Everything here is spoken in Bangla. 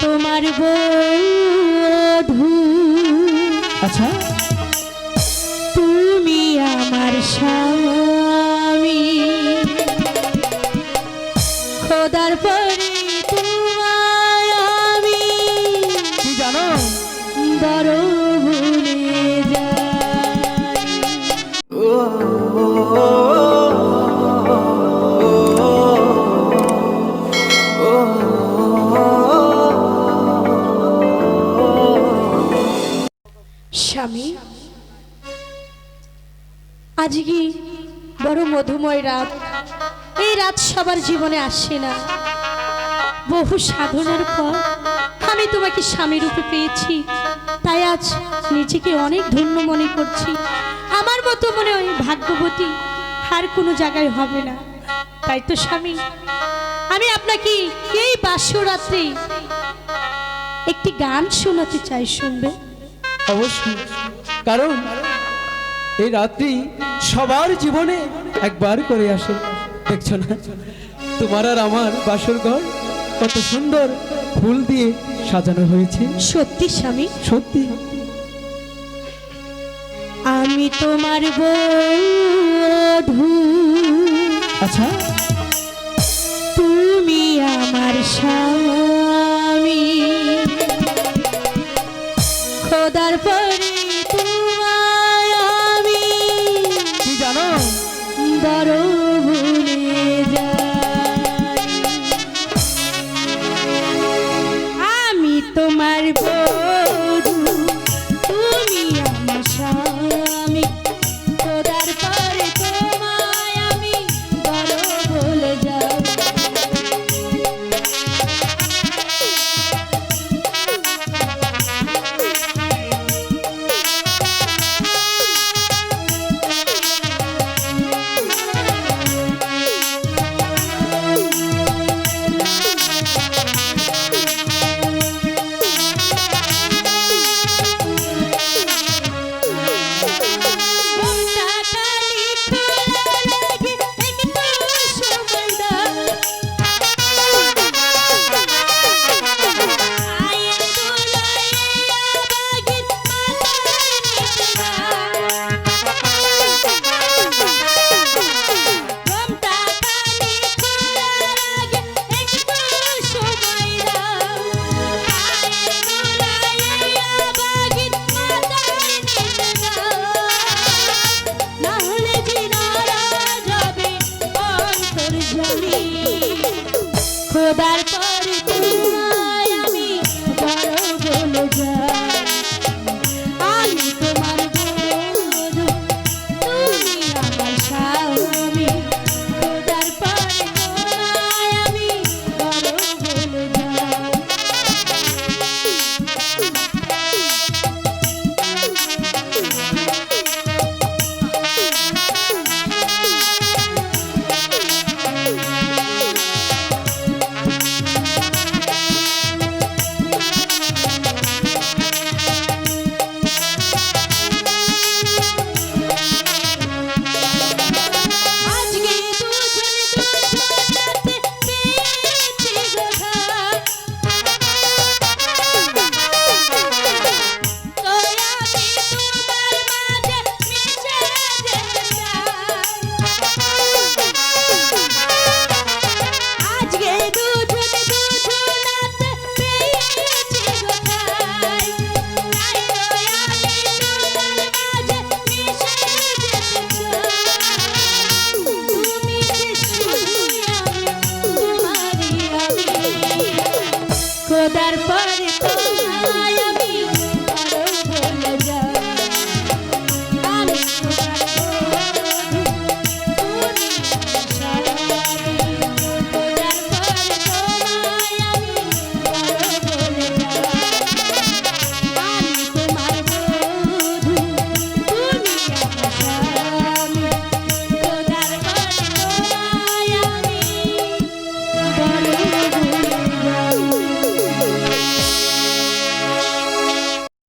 তোমার বধু। আচ্ছা। তুমি আমার স্বামী। খোদার পরে তোমায় আমি। জানো? বড় আজকে বড় মধুময় রাত। এই রাত সবার জীবনে আসে না। বহু সাধনার পর আমি তোমাকে স্বামী রূপে পেয়েছি। তাই আজ নিজেকে অনেক ধন্য মনে করছি। আমার মতো মনে হয় ভাগ্যবতী আর কোনো জায়গায় হবে না। তাই তো স্বামী, আমি আপনাকে এই বাসরাত্রে একটি গান শোনাতে চাই, শুনবে? অবশ্যই। কারণ এই রাত্রি সবার জীবনে একবার করে আসে। দেখছ না? তোমার আর আমার বাসর ঘর কত সুন্দর ফুল দিয়ে সাজানো হয়েছে। সত্যি স্বামী? সত্যি। আমি তোমার বধূ আচ্ছা। খোদার পরিচয়